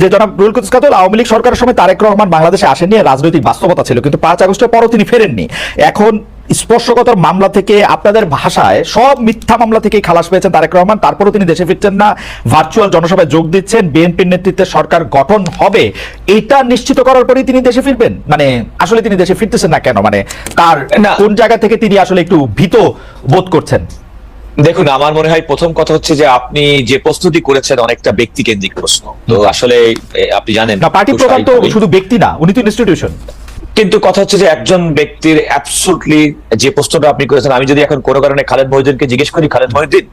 যে জনাব রুল কুদ্দুস কাতল আওয়ামী লীগ সরকারের সময় তারেক রহমান বাংলাদেশে আসেননি রাজনৈতিক বাস্তবতা ছিল কিন্তু পাঁচ আগস্টের পরও তিনি ফেরেননি। এখন স্পর্শকতর মামলা থেকে আপনাদের ভাষায় সব মিথ্যা মামলা থেকে খালাস পেয়েছেন তারেক রহমান তারপরেও তিনি দেশে ফিরছেন না ভার্চুয়াল জনসভায় যোগ দিচ্ছেন বিএনপির নেতৃত্বে সরকার গঠন হবে এটা নিশ্চিত করার পরেই তিনি দেশে ফিরবেন? মানে আসলে তিনি দেশে ফিরতেছেন না কেন? মানে তার। কোন জায়গা থেকে তিনি আসলে একটু ভীত বোধ করছেন? দেখুন আমার মনে হয় প্রথম কথা হচ্ছে যে আপনি যে প্রস্তুতি করেছেন অনেকটা ব্যক্তি কেন্দ্রিক প্রশ্ন। তো আসলে আপনি জানেন না পার্টি প্রোগ্রাম তো শুধু ব্যক্তি না উনি তো ইনস্টিটিউশন কিন্তু কথা হচ্ছে যে একজন ব্যক্তির অ্যাবসুটলি যে প্রশ্নটা আপনি করেছেন আমি যদি এখন কোনো কারণে খালেদ মহিউদ্দিনকে জিজ্ঞেস করি খালেদ মহিউদ্দিন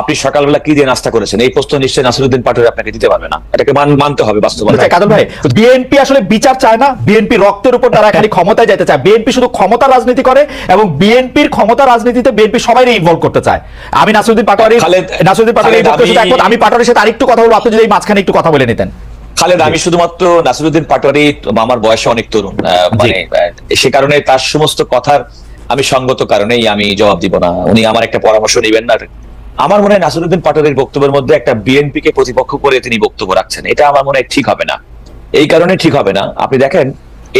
আপনি সকালবেলা কি দিয়ে নাস্তা করেছেন? এই প্রশ্ন নিশ্চয়ই নাসিরুদ্দিন পাটোয়ারি আপনাকে দিতে পারবে না। এটাকে মানতে হবে বাস্তবতা কাদর ভাই বিএনপি আসলে বিচার চায় না বিএনপি রক্তের উপর তারা খালি ক্ষমতায় যেতে চায়। বিএনপি শুধু ক্ষমতা রাজনীতি করে এবং বিএনপির ক্ষমতা রাজনীতিতে বিএনপি সবাই ইনভলভ করতে চায়। আমি নাসিরুদ্দিন পাটোয়ারি নাসিরুদ্দিন পাটোয়ারি এই বক্তব্যের সাথে। আমি পাটোয়ারির সাথে আরেকটু কথা বলব। আপনি যদি এই মাঝখানে একটু কথা বলে নিতেন। খালেদ আমি শুধুমাত্র নাসিরুদ্দিন পাটোয়ারি আমার বয়সে অনেক তরুণ মানে সে কারণে তার সমস্ত কথার আমি সঙ্গত কারণেই আমি জবাব দিব না। উনি আমার একটা পরামর্শ নেবেন না। আমার মনে হয় নাসিরুদ্দিন পাটোয়ারির বক্তব্যের মধ্যে একটা বিএনপি কে প্রতিপক্ষ করে তিনি বক্তব্য রাখছেন। এটা আমার মনে হয় ঠিক হবে না। এই কারণে ঠিক হবে না। আপনি দেখেন,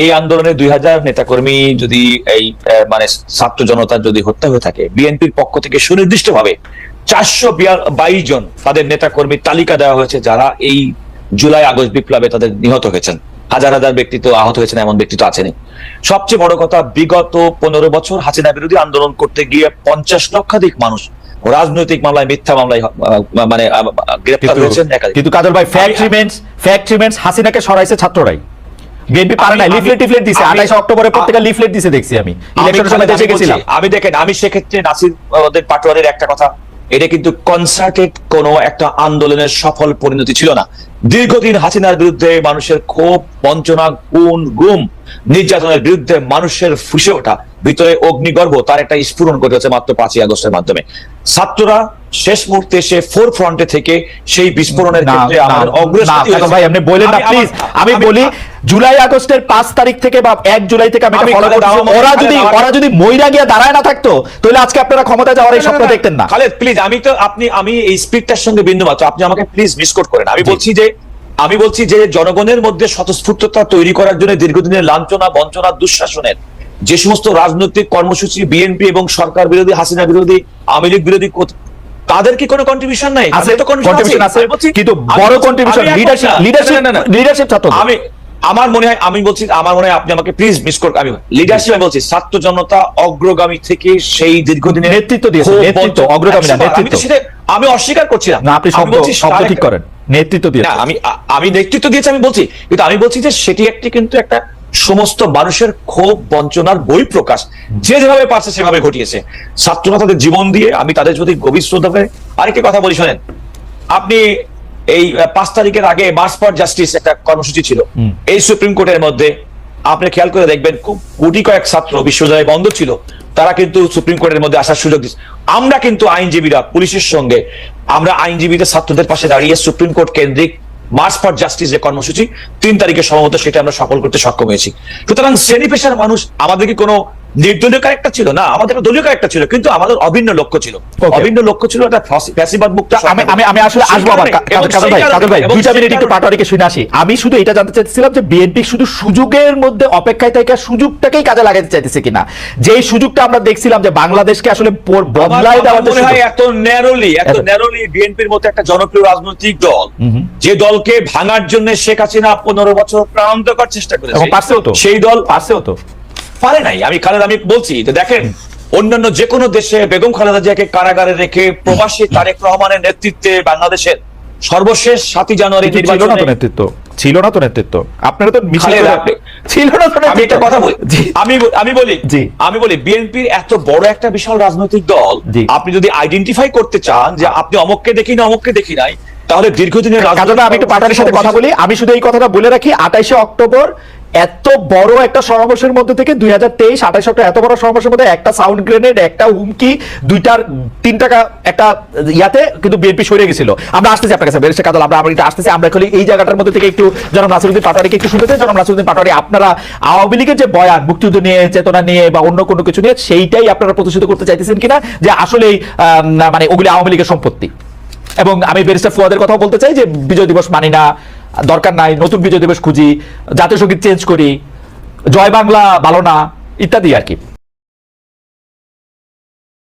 এই আন্দোলনে দুই হাজার নেতাকর্মী যদি এই মানে ছাত্র জনতার যদি হত্যা হয়ে থাকে, বিএনপির পক্ষ থেকে সুনির্দিষ্টভাবে চারশো বাইশ জন তাদের নেতাকর্মীর তালিকা দেওয়া হয়েছে যারা এই জুলাই আগস্ট বিপ্লবে তাদের নিহত হয়েছেন। হাজার হাজার ব্যক্তি তো আহত হয়েছেন, এমন ব্যক্তি তো আছেনই। সবচেয়ে বড় কথা, বিগত পনেরো বছর হাসিনা বিরোধী আন্দোলন করতে গিয়ে পঞ্চাশ লক্ষাধিক মানুষ রাজনৈতিক মামলায় মিথ্যা মামলায় মানে গ্রেফতার হয়েছেন একাধিক। কিন্তু কাদের ভাই ফ্যাক্ট রিমেন্স ফ্যাক্ট রিমেন্স হাসিনাকে সরাইছে ছাত্ররাই। বিএনপি পারে আমি- না লিফলেট টিফলেট দিছে আমি- আঠাইশ অক্টোবরে প্রত্যেকটা লিফলেট দিছে দেখছি আমি। আমি ইলেকশনের সময় দেশে গেছিলাম। আমি দেখেন আমি সেক্ষেত্রে নাসির ওদের পাটোয়ারির একটা কথা এটা কিন্তু কনসার্টেড কোন একটা আন্দোলনের সফল পরিণতি ছিল না। দীর্ঘদিন হাসিনার বিরুদ্ধে মানুষের ক্ষোভ, বঞ্চনা, গুণ, গুম, নির্যাতনের বিরুদ্ধে মানুষের ফুসে ওঠা, ভিতরে অগ্নিগর্ভ, তার একটা স্ফুরণ ঘটেছে মাত্র পাঁচই আগস্টের মাধ্যমে। ছাত্ররা শেষ মুহূর্তে এসে ফোর ফ্রন্টে থেকে সেই বিস্ফোরণের ক্ষেত্রে আমাদের না, ভাই আপনি বলেন না প্লিজ আমি বলি জুলাই আগস্টের পাঁচ তারিখ থেকে বা এক জুলাই থেকে আমি আমি ফলো করছি। ওরা যদি ওরা যদি মইরা গিয়ে দাঁড়ায় না থাকতো তাহলে আজকে আপনারা ক্ষমতা যাওয়ার এই স্বপ্ন দেখতেন না। খালেদ প্লিজ আমি তো আপনি আমি এই স্পিডটার সঙ্গে বিন্দু মাত্র। আপনি আমাকে প্লিজ মিস কোট করেন। আমি বলছি যে আমি বলছি যে জনগণের মধ্যে স্বতঃস্ফূর্ততা তৈরি করার জন্য দীর্ঘদিনের লাঞ্ছনা বঞ্চনা দুঃশাসনের যে সমস্ত রাজনৈতিক কর্মসূচি বিএনপি এবং সরকার বিরোধী হাসিনা বিরোধী আওয়ামী লীগ বিরোধী তাদের কি কোনো কন্ট্রিবিউশন নাই? আছে তো কন্ট্রিবিউশন আছে। কিন্তু বড় কন্ট্রিবিউশন লিডারশিপ লিডারশিপ না, না। লিডারশিপ ছাত্র আমি আমার মনে হয় আমি বলছি আমার মনে হয় আপনি আমাকে প্লিজ মিস করুন আমি লিডারশিপ আমি বলছি ছাত্র জনতা অগ্রগামী থেকে সেই দীর্ঘদিনের নেতৃত্ব দিয়েছে, নেতৃত্ব, অগ্রগামী না, আমি নেতৃত্ব। আমি অস্বীকার করছি না। আপনি শব্দ বলছি শব্দ ঠিক করেন। নেতৃত্ব দিয়ে আমি আমি নেতৃত্ব দিয়েছি আমি বলছি। কিন্তু আমি বলছি যে সেটি একটি কিন্তু একটা সমস্ত মানুষের ক্ষোভ বঞ্চনার বই প্রকাশ যে যেভাবে পারছে সেভাবে ঘটিয়েছে। ছাত্ররা তাদের জীবন দিয়ে আমি তাদের যদি গভীর শ্রদ্ধা করে আরেকটি কথা বলি শোনেন। আপনি এই পাঁচ তারিখের আগে মার্চ ফর জাস্টিস একটা কর্মসূচি ছিল। এই সুপ্রিম কোর্টের মধ্যে আপনি খেয়াল করে দেখবেন খুব কোটি কয়েক ছাত্র বিশ্ববিদ্যালয় বন্ধ ছিল। তারা কিন্তু সুপ্রিম কোর্টের মধ্যে আসার সুযোগ দিচ্ছে। আমরা কিন্তু আইনজীবীরা পুলিশের সঙ্গে আমরা আইনজীবীদের ছাত্রদের পাশে দাঁড়িয়ে সুপ্রিম কোর্ট কেন্দ্রিক মার্চ ফর জাস্টিস যে কর্মসূচি, তিন তারিখে সম্ভবত সেটা আমরা সফল করতে সক্ষম হয়েছি। সুতরাং শ্রেণি পেশার মানুষ আমাদেরকে কোনো নির্দলীয় ক্যারেক্টার ছিল না আমাদের একটা দলীয় ক্যারেক্টার ছিল কিন্তু আমাদের অভিন্ন লক্ষ্য ছিল। অভিন্ন লক্ষ্য ছিল একটা ফ্যাসিবাদ মুক্ত আমি আমি আমি আসলে আসব আবার কাদের ভাই কাদের ভাই দুইটা মিনিট একটু পাটোয়ারিকে শুনে আসি। আমি শুধু এটা জানতে চাইছিলাম যে বিএনপি শুধু সুযোগের মধ্যে অপেক্ষায় থেকে সুযোগটাকেই কাজে লাগাতে চাইতেছে কিনা? যে সুযোগটা আমরা দেখছিলাম যে বাংলাদেশকে আসলে বদলায় দেওয়ার যে মনে এত ন্যারোলি এত ন্যারোলি বিএনপির মতো একটা জনপ্রিয় রাজনৈতিক দল। যে দলকে ভাঙার জন্য শেখ হাসিনা পনেরো বছর প্রাণান্ত করার চেষ্টা করেছে। পারছেও তো। সেই দল পারছেও তো। পারে নাই। আমি খালেদ আমি বলছি যে দেখেন অন্যান্য যে কোনো দেশে বেগম খালেদা জিয়াকে কারাগারে রেখে প্রবাসী তারেক রহমানের নেতৃত্বে বাংলাদেশের সর্বশেষ সাতই জানুয়ারি কিন্তু ছিল না তো নেতৃত্ব? ছিল না তো নেতৃত্ব? আপনারা তো ছিল না তো আমি একটা কথা বলি। আমি আমি বলি জি। আমি বলি বিএনপির এত বড় একটা বিশাল রাজনৈতিক দল আপনি যদি আইডেন্টিফাই করতে চান যে আপনি অমককে দেখি না অমককে দেখি নাই তাহলে দীর্ঘদিনের কাজটা রাজনৈতিক আমি একটু পাটারের সাথে কথা বলি। আমি শুধু এই কথাটা বলে রাখি আঠাইশে অক্টোবর এত বড় একটা সমাবেশের মধ্যে থেকে দুই হাজার তেইশ আঠাইশ অক্টোবর এত বড় সমাবেশের মধ্যে একটা সাউন্ড গ্রেনেড একটা হুমকি দুইটার তিন টাকা একটা ইয়াতে কিন্তু বিএনপি সরে গেছিল। আমরা আসতেছি আপনার কাছে বেরেস্টার কাদল আমরা আমরা আসতেছি আমরা এখন এই জায়গাটার মধ্যে থেকে একটু জনাব নাসিরুদ্দিন পাটোয়ারিকে একটু শুনতে চাই। জনাব নাসিরুদ্দিন পাটোয়ারি আপনারা আওয়ামী লীগের যে বয়ান মুক্তিযুদ্ধ নিয়ে চেতনা নিয়ে বা অন্য কোনো কিছু নিয়ে সেইটাই আপনারা প্রতিষ্ঠিত করতে চাইতেছেন কিনা? যে আসলেই আহ, মানে ওগুলি আওয়ামী লীগের সম্পত্তি। এবং আমি বেরিস্টার ফুয়াদের কথাও বলতে চাই যে বিজয় দিবস মানি না, দরকার নাই, নতুন বিজয় দিবস খুঁজি, জাতীয় সংগীত চেঞ্জ করি, জয় বাংলা ভালো না, ইত্যাদি আর কি।